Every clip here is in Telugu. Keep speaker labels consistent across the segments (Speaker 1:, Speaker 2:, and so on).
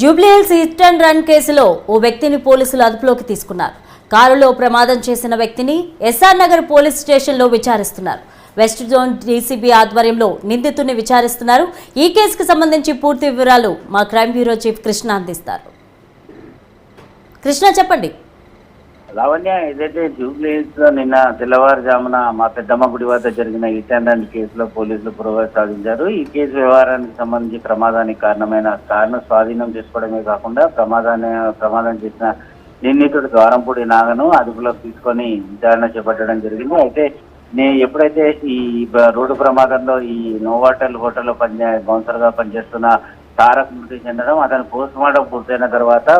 Speaker 1: జూబ్లీహిల్స్ హిట్ అండ్ రన్ కేసులో ఓ వ్యక్తిని పోలీసులు అదుపులోకి తీసుకున్నారు. కారులో ప్రమాదం చేసిన వ్యక్తిని ఎస్ఆర్ నగర్ పోలీస్ స్టేషన్లో విచారిస్తున్నారు. వెస్ట్ జోన్ డీసీబీ ఆధ్వర్యంలో నిందితుడిని విచారిస్తున్నారు. ఈ కేసుకు సంబంధించి పూర్తి వివరాలు మా క్రైమ్ బ్యూరో చీఫ్ కృష్ణ అందిస్తారు. కృష్ణ చెప్పండి.
Speaker 2: లావణ్య ఏదైతే జూబ్లీహిల్స్లో నిన్న తెల్లవారుజామున మా పెద్దమ్మ గుడి వద్ద జరిగిన హిట్ అండ్ రన్ కేసులో పోలీసులు పురోగతి సాధించారు. ఈ కేసు వ్యవహారానికి సంబంధించి ప్రమాదానికి కారణమైన కారణం స్వాధీనం చేసుకోవడమే కాకుండా ప్రమాదాన్ని ప్రమాదం చేసిన నిందితుడు ద్వారంపూడి నాగను అదుపులోకి తీసుకొని విచారణ చేపట్టడం జరిగింది. అయితే నే ఎప్పుడైతే ఈ రోడ్డు ప్రమాదంలో ఈ నోవాటల్ హోటల్లో పనిచే బౌన్సర్గా పనిచేస్తున్న తారక్ మృతి చెందడం అతను పోస్ట్ మార్టం పూర్తయిన తర్వాత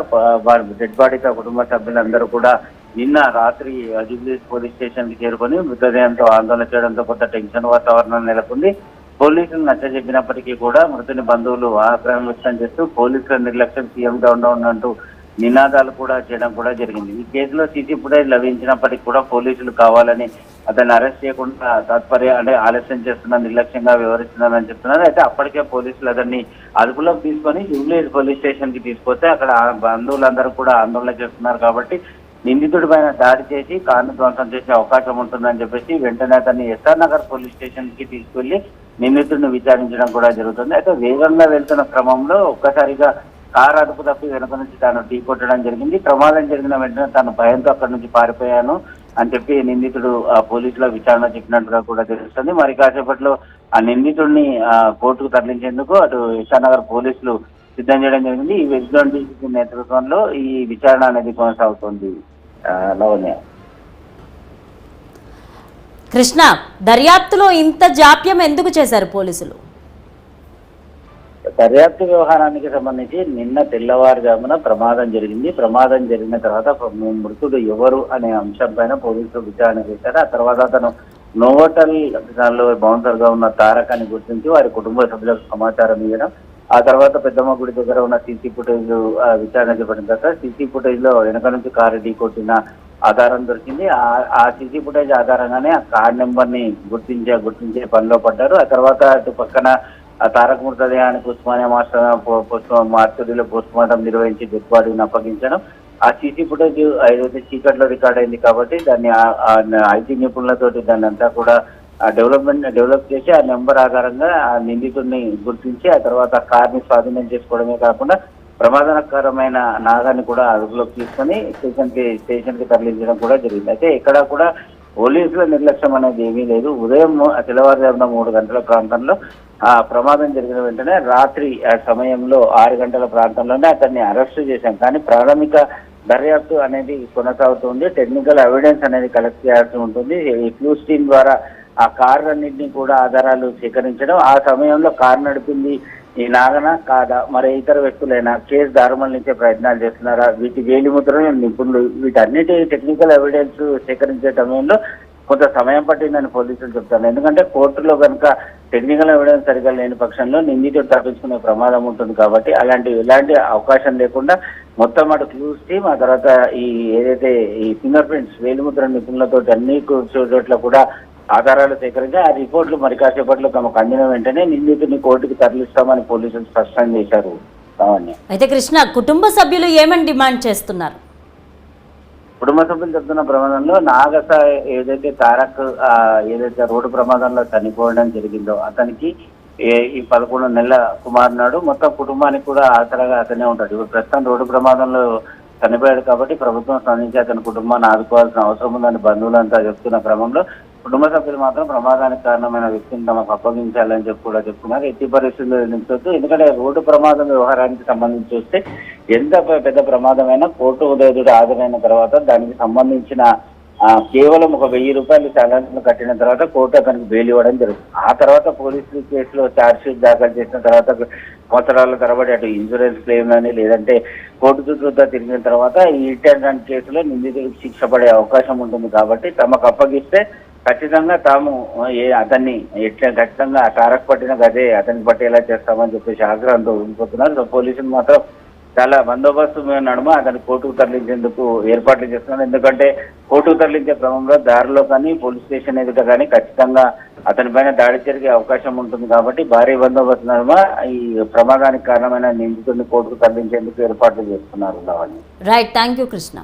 Speaker 2: వారి డెడ్ బాడీతో కుటుంబ సభ్యులందరూ కూడా నిన్న రాత్రి జూబ్లీస్ పోలీస్ స్టేషన్కి చేరుకొని మృతదేహంతో ఆందోళన చేయడంతో కొంత టెన్షన్ వాతావరణం నెలకొంది. పోలీసులు నచ్చజెప్పినప్పటికీ కూడా మృతుని బంధువులు ఆగ్రహం వ్యక్తం చేస్తూ పోలీసుల నిర్లక్ష్యం సీఎంగా డౌన్ డౌన్ నినాదాలు కూడా చేయడం కూడా జరిగింది. ఈ కేసులో సీసీ ఫుటేజ్ లభించినప్పటికీ కూడా పోలీసులు కావాలని అతన్ని అరెస్ట్ చేయకుండా తాత్పర్య అంటే ఆలస్యం చేస్తున్న నిర్లక్ష్యంగా వివరిస్తున్నారని చెప్తున్నారు. అయితే అప్పటికే పోలీసులు అతన్ని అదుపులోకి తీసుకొని జూబ్లీహిల్స్ పోలీస్ స్టేషన్కి తీసుకొస్తే అక్కడ బంధువులందరూ కూడా ఆందోళన చేస్తున్నారు కాబట్టి నిందితుడి పైన దాడి చేసి కారును ధ్వంసం చేసే అవకాశం ఉంటుందని చెప్పేసి వెంటనే అతన్ని ఎస్ఆర్ నగర్ పోలీస్ స్టేషన్కి తీసుకెళ్ళి నిందితుడిని విచారించడం కూడా జరుగుతుంది. అయితే వేగంగా వెళ్తున్న క్రమంలో ఒక్కసారిగా కారు అదుపు తప్పి వెనుక నుంచి తాను ఢీ కొట్టడం జరిగింది. ప్రమాదం జరిగిన వెంటనే తాను భయంతో అక్కడి నుంచి పారిపోయాను అని చెప్పి నిందితుడు ఆ పోలీసుల విచారణ చెప్పినట్టుగా కూడా తెలుస్తుంది. మరి కాసేపట్లో ఆ నిందితుడిని కోర్టుకు తరలించేందుకు అటు ఎస్ఆర్ నగర్ పోలీసులు సిద్ధం చేయడం జరిగింది. ఈ వెస్ట్ జోన్ డీసీపీ నేతృత్వంలో ఈ విచారణ అనేది కొనసాగుతుంది. లవణ్య
Speaker 1: కృష్ణ దర్యాప్తులో ఇంత జాప్యం ఎందుకు చేశారు పోలీసులు?
Speaker 2: దర్యాప్తు వ్యవహారానికి సంబంధించి నిన్న తెల్లవారుజామున ప్రమాదం జరిగింది. ప్రమాదం జరిగిన తర్వాత మృతుడు ఎవరు అనే అంశం పైన పోలీసులు విచారణ చేశారు. ఆ తర్వాత అతను నోవోటల్ దానిలో బౌన్సర్గా ఉన్న తారక్ అని గుర్తించి వారి కుటుంబ సభ్యులకు సమాచారం ఇవ్వడం ఆ తర్వాత పెద్దమ్మ గుడి దగ్గర ఉన్న సీసీ ఫుటేజ్ విచారణ చేపట్టిన తర్వాత సీసీ ఫుటేజ్లో వెనక నుంచి కారు ఢీ కొట్టిన ఆధారం దొరికింది. ఆ- ఆ సీసీ ఫుటేజ్ ఆధారంగానే ఆ కార్ నెంబర్ని గుర్తించే గుర్తించే పనిలో పడ్డారు. ఆ తర్వాత అటు పక్కన ఆ తారక మృతదేహానికి ఉస్మానియా మాస్టర్ పోస్ట్ మార్చుడిలో పోస్ట్ మార్టం నిర్వహించి డెడ్ అప్పగించడం. ఆ సీసీ ఫుటేజ్ ఏదైతే చీకట్లో రికార్డ్ అయింది కాబట్టి దాన్ని ఐటీ నిపుణులతోటి దాన్ని అంతా కూడా డెవలప్మెంట్ డెవలప్ చేసి ఆ నెంబర్ ఆధారంగా ఆ నిందితుడిని గుర్తించి ఆ తర్వాత కార్ని స్వాధీనం చేసుకోవడమే కాకుండా ప్రమాదకరమైన నాగాన్ని కూడా అదుపులోకి తీసుకొని స్టేషన్కి స్టేషన్కి తరలించడం కూడా జరిగింది. అయితే ఇక్కడ కూడా పోలీసుల నిర్లక్ష్యం అనేది ఏమీ లేదు. ఉదయం తెల్లవారుజామున మూడు గంటల ప్రాంతంలో ఆ ప్రమాదం జరిగిన వెంటనే రాత్రి ఆ సమయంలో ఆరు గంటల ప్రాంతంలోనే అతన్ని అరెస్ట్ చేశాం. కానీ ప్రాథమిక దర్యాప్తు అనేది కొనసాగుతుంది టెక్నికల్ ఎవిడెన్స్ అనేది కలెక్ట్ చేయాల్సి ఉంటుంది. ఈ క్లూస్ టీమ్ ద్వారా ఆ కార్లన్నింటినీ కూడా ఆధారాలు సేకరించడం. ఆ సమయంలో కారు నడిపింది ఈ నాగన కాదా? మరి ఇతర వ్యక్తులైనా కేసు దారుమళ్ళించే ప్రయత్నాలు చేస్తున్నారా? వీటి వేలిముద్రలు నిపుణులు వీటన్నిటి టెక్నికల్ ఎవిడెన్స్ సేకరించే సమయంలో కొంత సమయం పట్టిందని పోలీసులు చెప్తారు ఎందుకంటే కోర్టులో కనుక టెక్నికల్ ఎవిడెన్స్ సరిగా లేని పక్షంలో నిందితుడు తప్పించుకునే ప్రమాదం ఉంటుంది కాబట్టి అలాంటి ఎలాంటి అవకాశం లేకుండా మొత్తం అటు క్లూస్ టీమ్ ఆ తర్వాత ఈ ఏదైతే ఈ ఫింగర్ ప్రింట్స్ వేలిముద్ర నిపుణులతో అన్ని చోట్ల కూడా ఆధారాలు సేకరించి ఆ రిపోర్ట్లు మరి కాసేపట్లో తమకు అందిన వెంటనే నిందితుడిని కోర్టుకు తరలిస్తామని పోలీసులు స్పష్టం చేశారు
Speaker 1: అయితే కృష్ణ కుటుంబ సభ్యులు ఏమని డిమాండ్ చేస్తున్నారు?
Speaker 2: కుటుంబ సభ్యులు చెప్తున్న ప్రమాదంలో నాగస ఏదైతే తారక్ ఏదైతే రోడ్డు ప్రమాదంలో చనిపోవడం జరిగిందో అతనికి ఈ పదకొండు నెలల కుమారునాడు మొత్తం కుటుంబానికి కూడా ఆసరాగా అతనే ఉంటాడు. ఇప్పుడు ప్రస్తుతం రోడ్డు ప్రమాదంలో చనిపోయాడు కాబట్టి ప్రభుత్వం స్పందించి అతని కుటుంబాన్ని ఆదుకోవాల్సిన అవసరం ఉందని బంధువులంతా చెప్తున్న క్రమంలో కుటుంబ సభ్యులు మాత్రం ప్రమాదానికి కారణమైన వ్యక్తిని తమకు అప్పగించాలని చెప్పి కూడా చెప్తున్నారు. ఎట్టి పరిస్థితుల్లో నిలిచొద్దు ఎందుకంటే రోడ్డు ప్రమాదం వ్యవహారానికి సంబంధించి చూస్తే ఎంత పెద్ద ప్రమాదమైనా కోర్టు ఉదయుడు హాజరైన తర్వాత దానికి సంబంధించిన కేవలం ఒక వెయ్యి రూపాయలు చాలాను కట్టిన తర్వాత కోర్టు అతనికి బెయిల్ ఇవ్వడం జరుగుతుంది. ఆ తర్వాత పోలీసులు కేసులో ఛార్జ్ షీట్ దాఖలు చేసిన తర్వాత సంవత్సరాల తరబడి అటు ఇన్సూరెన్స్ క్లెయిమ్ అని లేదంటే కోర్టు చుట్టూతో తిరిగిన తర్వాత ఈ రిటర్న్ కేసులో నిందితుడికి శిక్ష పడే అవకాశం ఉంటుంది కాబట్టి తమకు అప్పగిస్తే ఖచ్చితంగా తాము ఏ అతన్ని ఎట్లా ఖచ్చితంగా తారక్ పట్టిన గదే అతనికి పట్టేలా చేస్తామని చెప్పేసి ఆగ్రహంతో ఉండిపోతున్నారు. సో పోలీసులు మాత్రం చాలా బందోబస్తు నడుమ అతను కోర్టుకు తరలించేందుకు ఏర్పాట్లు చేస్తున్నారు. ఎందుకంటే కోర్టుకు తరలించే క్రమంలో దారిలో కానీ పోలీస్ స్టేషన్ ఎదుట కానీ ఖచ్చితంగా అతని పైన దాడి జరిగే అవకాశం ఉంటుంది కాబట్టి భారీ బందోబస్తు నడుమ ఈ ప్రమాదానికి కారణమైన నిందితుడిని కోర్టుకు తరలించేందుకు ఏర్పాట్లు చేస్తున్నారు.
Speaker 1: Right thank you Krishna